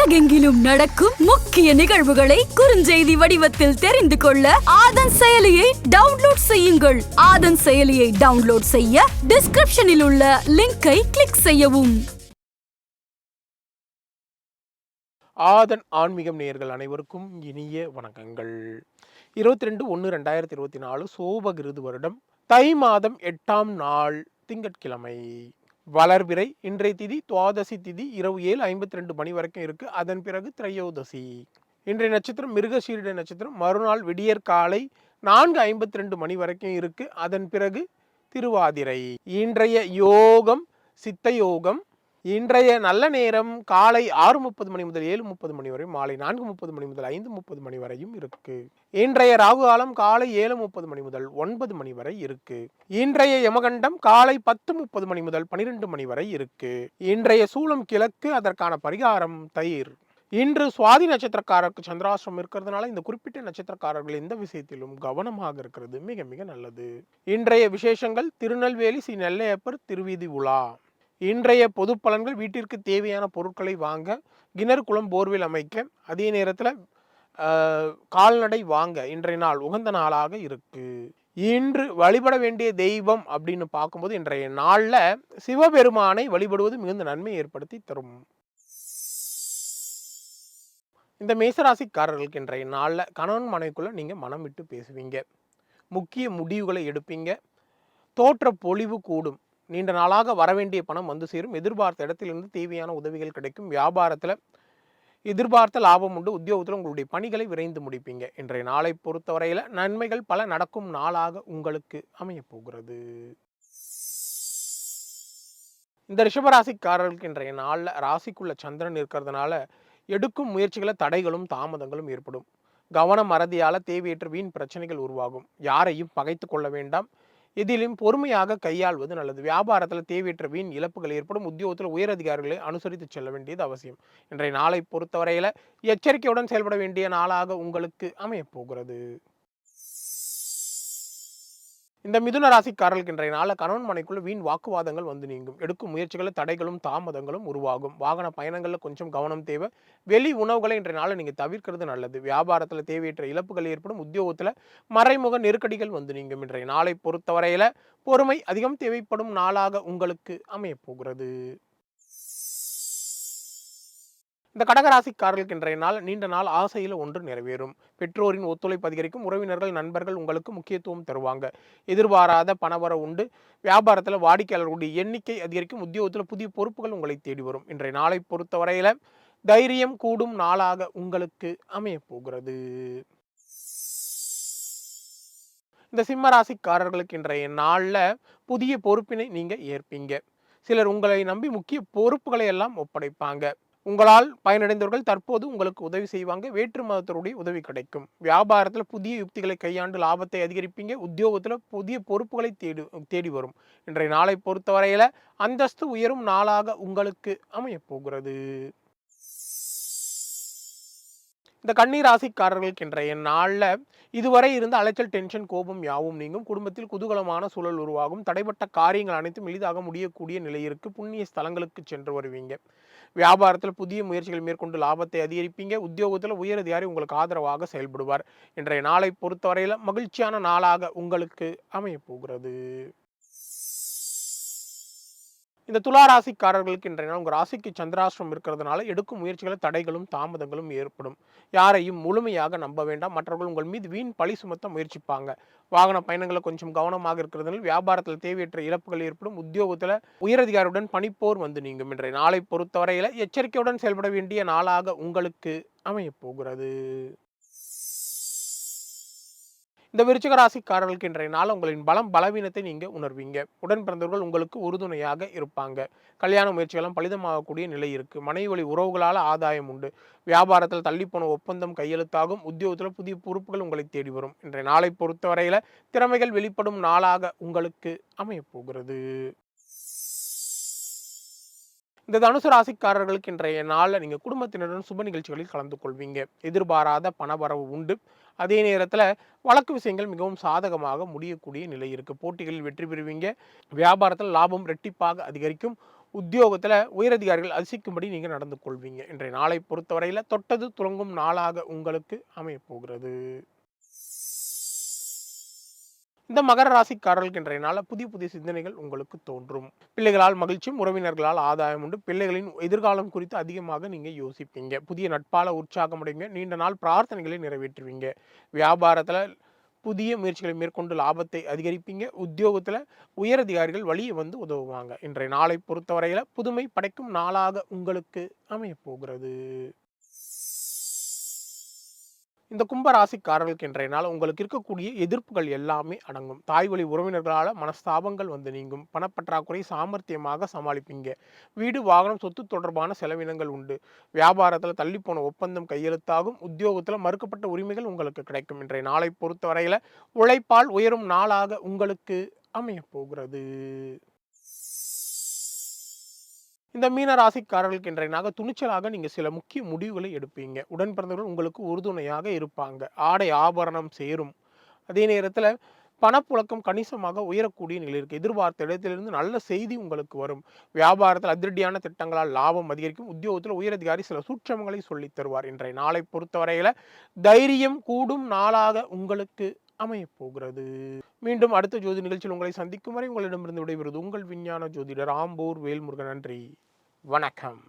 உலகெங்கிலும் நடக்கும் முக்கிய நிகழ்வுகளை குறுஞ்செய்தி வடிவத்தில் தெரிந்து கொள்ள ஆதன் செயலியை டவுன்லோட் செய்யுங்கள். ஆதன் செயலியை டவுன்லோட் செய்ய டிஸ்கிரிப்ஷனில் உள்ள லிங்கை கிளிக் செய்யவும். ஆதன் ஆன்மீகம் நேயர்கள் அனைவருக்கும் இனிய வணக்கங்கள். இருபத்தி ரெண்டு ஒன்று ரெண்டாயிரத்தி இருபத்தி நாலு சோபகிருது வருடம் தை மாதம் எட்டாம் நாள் திங்கட்கிழமை. வளர்பிறை இன்றைய திதி துவாதசி திதி இரவு ஏழு ஐம்பத்தி ரெண்டு மணி வரைக்கும் இருக்கு. அதன் பிறகு திரையோதசி. இன்றைய நட்சத்திரம் மிருகசீரிட நட்சத்திரம். மறுநாள் விடியற் காலை நான்கு ஐம்பத்தி ரெண்டு மணி வரைக்கும் இருக்கு. அதன் பிறகு திருவாதிரை. இன்றைய யோகம் சித்த யோகம் இன்றைய நல்ல நேரம் காலை ஆறு முப்பது மணி முதல் ஏழு முப்பது மணி வரை மாலை நான்கு முப்பது மணி முதல் ஐந்து முப்பது மணி வரையும் இருக்கு. இன்றைய ராகு காலம் காலை ஏழு முப்பது மணி முதல் ஒன்பது மணி வரை இருக்கு. இன்றைய யமகண்டம் காலை பத்து முப்பது மணி முதல் பனிரெண்டு மணி வரை இருக்கு. இன்றைய சூளம் கிழக்கு அதற்கான பரிகாரம் தயிர். இன்று சுவாதி நட்சத்திரக்காரருக்கு சந்திராசிரம் இருக்கிறதுனால இந்த குறிப்பிட்ட நட்சத்திரக்காரர்கள் எந்த விஷயத்திலும் கவனமாக இருக்கிறது மிக மிக நல்லது. இன்றைய விசேஷங்கள் திருநெல்வேலி ஸ்ரீ நெல்லையப்பர் திருவீதி உலா. இன்றைய பொது பலன்கள் வீட்டிற்கு தேவையான பொருட்களை வாங்க கிணறு குளம் போர்வெல் அமைக்க அதே நேரத்தில் கால்நடை வாங்க இன்றைய நாள் உகந்த நாளாக இருக்குது இன்று வழிபட வேண்டிய தெய்வம் அப்படின்னு பார்க்கும்போது இன்றைய நாளில் சிவபெருமானை வழிபடுவது மிகுந்த நன்மை ஏற்படுத்தி தரும். இந்த மேசராசிக்காரர்களுக்கு இன்றைய நாளில் கணவன் மனைவிக்குள்ளே நீங்கள் மனம் விட்டு பேசுவீங்க. முக்கிய முடிவுகளை எடுப்பீங்க. தோற்ற பொலிவு கூடும். நீண்ட நாளாக வரவேண்டிய பணம் வந்து சேரும். எதிர்பார்த்த இடத்திலிருந்து தேவையான உதவிகள் கிடைக்கும். வியாபாரத்தில் எதிர்பார்த்த லாபம் உண்டு. உத்தியோகத்தில் உங்களுடைய பணிகளை விரைந்து முடிப்பீங்க. இன்றைய நாளை பொறுத்தவரையில் நன்மைகள் பல நடக்கும் நாளாக உங்களுக்கு அமையப்போகிறது இந்த ரிஷபராசிக்காரர்களுக்கு இன்றைய நாளில் ராசிக்குள்ள சந்திரன் இருக்கிறதுனால எடுக்கும் முயற்சிகளை தடைகளும் தாமதங்களும் ஏற்படும். கவனம் மறதியால் தேவையற்ற வீண் பிரச்சனைகள் உருவாகும். யாரையும் பகைத்து கொள்ள வேண்டாம். இதிலும் பொறுமையாக கையாள்வது நல்லது. வியாபாரத்தில் தேவையற்ற வீண் இழப்புகள் ஏற்படும். உத்தியோகத்தில் உயர் அதிகாரிகளை அனுசரித்து செல்ல வேண்டியது அவசியம். இன்றைய நாளை பொறுத்தவரையில் எச்சரிக்கையுடன் செயல்பட வேண்டிய நாளாக உங்களுக்கு அமையப் போகிறது. இந்த மிதுன ராசிக்காரர்களுக்கு இன்றைய நாளில் கணவன் மனைக்குள்ள வீண் வாக்குவாதங்கள் வந்து நீங்கும். எடுக்கும் முயற்சிகளில் தடைகளும் தாமதங்களும் உருவாகும். வாகன பயணங்களில் கொஞ்சம் கவனம் தேவை. வெளி உணவுகளை இன்றைய நாளில் நீங்கள் தவிர்க்கிறது நல்லது. வியாபாரத்தில் தேவையற்ற இழப்புகள் ஏற்படும். உத்தியோகத்தில் மறைமுக நெருக்கடிகள் வந்து நீங்கும். இன்றைய நாளை பொறுத்தவரையில் பொறுமை அதிகம் தேவைப்படும் நாளாக உங்களுக்கு அமையப் போகிறது இந்த கடகராசிக்காரர்களுக்கு இன்றைய நாள் நீண்ட நாள் ஆசையில் ஒன்று நிறைவேறும். பெற்றோரின் ஒத்துழைப்பு அதிகரிக்கும். உறவினர்கள் நண்பர்கள் உங்களுக்கு முக்கியத்துவம் தருவாங்க. எதிர்பாராத பணவர உண்டு. வியாபாரத்தில் வாடிக்கையாளர்களுடைய எண்ணிக்கை அதிகரிக்கும். உத்தியோகத்தில் புதிய பொறுப்புகள் உங்களை தேடி வரும். இன்றைய நாளை பொறுத்தவரையில் தைரியம் கூடும் நாளாக உங்களுக்கு அமையப்போகிறது இந்த சிம்மராசிக்காரர்களுக்கு இன்றைய நாளில் புதிய பொறுப்பினை நீங்கள் ஏற்பீங்க. சிலர் உங்களை நம்பி முக்கிய பொறுப்புகளை எல்லாம் ஒப்படைப்பாங்க. உங்களால் பயனடைந்தவர்கள் தற்போது உங்களுக்கு உதவி செய்வாங்க. வேற்று மதத்தருடைய உதவி கிடைக்கும். வியாபாரத்தில் புதிய யுக்திகளை கையாண்டு லாபத்தை அதிகரிப்பீங்க. உத்தியோகத்தில் புதிய பொறுப்புகளை தேடி தேடி வரும். இன்றைய நாளை பொறுத்தவரையில் அந்தஸ்து உயரும் நாளாக உங்களுக்கு அமையப் போகிறது. இந்த கண்ணீர் ராசிக்காரர்களுக்கு இன்றைய நாளில் இதுவரை இருந்த அலைச்சல் டென்ஷன் கோபம் யாவும் நீங்கும். குடும்பத்தில் குதூகலமான சூழல் உருவாகும். தடைப்பட்ட காரியங்கள் அனைத்தும் எளிதாக முடியக்கூடிய நிலை இருக்கு புண்ணிய ஸ்தலங்களுக்கு சென்று வருவீங்க. வியாபாரத்தில் புதிய முயற்சிகள் மேற்கொண்டு லாபத்தை அதிகரிப்பீங்க. உத்தியோகத்தில் உயர் அதிகாரி உங்களுக்கு ஆதரவாக செயல்படுவார். இன்றைய நாளை பொறுத்தவரையில் மகிழ்ச்சியான நாளாக உங்களுக்கு அமையப்போகிறது இந்த துலா ராசிக்காரர்களுக்கு இன்றைய நாள் உங்கள் ராசிக்கு சந்திராசிரம் இருக்கிறதுனால எடுக்கும் முயற்சிகளை தடைகளும் தாமதங்களும் ஏற்படும். யாரையும் முழுமையாக நம்ப வேண்டாம். மற்றவர்கள் உங்கள் மீது வீண் பழி சுமத்த முயற்சிப்பாங்க. வாகன பயணங்களை கொஞ்சம் கவனமாக இருக்கிறதுனால வியாபாரத்தில் தேவையற்ற இழப்புகள் ஏற்படும். உத்தியோகத்தில் உயரதிகாரியுடன் பணிப்போர் வந்து நீங்கும். இன்றைய நாளை பொறுத்தவரையில் எச்சரிக்கையுடன் செயல்பட வேண்டிய நாளாக உங்களுக்கு அமையப் போகிறது. இந்த விருச்சிக ராசிக்காரர்களுக்கு இன்றைய நாள் உங்களின் பலம் பலவீனத்தை நீங்க உணர்வீங்க. உடன் பிறந்தவர்கள் உங்களுக்கு உறுதுணையாக இருப்பாங்க. கல்யாண முயற்சிகளும் பலிதமாகக்கூடிய நிலை இருக்கு. மனைவி வழி உறவுகளால் ஆதாயம் உண்டு. வியாபாரத்தில் தள்ளிப்போன ஒப்பந்தம் கையெழுத்தாகும். உத்தியோகத்தில் புதிய பொறுப்புகள் உங்களை தேடி வரும். இன்றைய நாளை பொறுத்தவரையில திறமைகள் வெளிப்படும் நாளாக உங்களுக்கு அமையப் போகிறது இந்த தனுசு ராசிக்காரர்களுக்கு இன்றைய நாளில் நீங்கள் குடும்பத்தினருடன் சுப நிகழ்ச்சிகளில் கலந்து கொள்வீங்க. எதிர்பாராத பணவரவு உண்டு. அதே நேரத்தில் வழக்கு விஷயங்கள் மிகவும் சாதகமாக முடியக்கூடிய நிலை இருக்குது போட்டிகளில் வெற்றி பெறுவீங்க. வியாபாரத்தில் லாபம் ரெட்டிப்பாக அதிகரிக்கும். உத்தியோகத்தில் உயரதிகாரிகள் அசிக்கும்படி நீங்கள் நடந்து கொள்வீங்க. இன்றைய நாளை பொறுத்தவரையில் தொட்டது துளங்கும் நாளாக உங்களுக்கு அமையப் போகிறது இந்த மகர ராசிக்காரர்களுக்கு இன்றைய புதிய புதிய சிந்தனைகள் உங்களுக்கு தோன்றும். பிள்ளைகளால் மகிழ்ச்சியும் உறவினர்களால் ஆதாயம் உண்டு. பிள்ளைகளின் எதிர்காலம் குறித்து அதிகமாக நீங்க யோசிப்பீங்க. புதிய நட்பால உற்சாகம் நீண்ட நாள் பிரார்த்தனைகளை நிறைவேற்றுவீங்க. வியாபாரத்துல புதிய முயற்சிகளை மேற்கொண்டு லாபத்தை அதிகரிப்பீங்க. உத்தியோகத்தில் உயரதிகாரிகள் வழியை வந்து உதவுவாங்க. இன்றைய நாளை பொறுத்தவரையில் புதுமை படைக்கும் நாளாக உங்களுக்கு அமையப் போகிறது இந்த கும்பராசிக்காரர்களுக்கு இன்றைய நாள் உங்களுக்கு இருக்கக்கூடிய எதிர்ப்புகள் எல்லாமே அடங்கும். தாய் வழி உறவினர்களால் மனஸ்தாபங்கள் வந்து நீங்கும். பணப்பற்றாக்குறை சாமர்த்தியமாக சமாளிப்பீங்க. வீடு வாகனம் சொத்து தொடர்பான செலவினங்கள் உண்டு. வியாபாரத்தில் தள்ளிப்போன ஒப்பந்தம் கையெழுத்தாகும். உத்தியோகத்தில் மறுக்கப்பட்ட உரிமைகள் உங்களுக்கு கிடைக்கும். இன்றைய நாளை பொறுத்தவரையில் உழைப்பால் உயரும் நாளாக உங்களுக்கு அமையப் போகிறது இந்த மீன ராசிக்காரர்களுக்கு இன்றைய நாக துணிச்சலாக நீங்கள் சில முக்கிய முடிவுகளை எடுப்பீங்க. உடன் பிறந்தவர்கள் உங்களுக்கு உறுதுணையாக இருப்பாங்க. ஆடை ஆபரணம் சேரும். அதே நேரத்தில் பணப்புழக்கம் கணிசமாக உயரக்கூடிய நிலை இருக்கு. எதிர்பார்த்த இடத்திலிருந்து நல்ல செய்தி உங்களுக்கு வரும். வியாபாரத்தில் அதிரடியான திட்டங்களால் லாபம் அதிகரிக்கும். உத்தியோகத்தில் உயரதிகாரி சில சூட்சமங்களை சொல்லித் தருவார். இன்றைய நாளை பொறுத்தவரையில தைரியம் கூடும் நாளாக உங்களுக்கு அமையப் போகிறது. மீண்டும் அடுத்த ஜோதி நிகழ்ச்சியில் உங்களை சந்திக்கும் வரை உங்களிடமிருந்து விடைபெறுவது உங்கள் விஞ்ஞான ஜோதிடர் ஆம்பூர் வேல்முருகன். நன்றி. வணக்கம்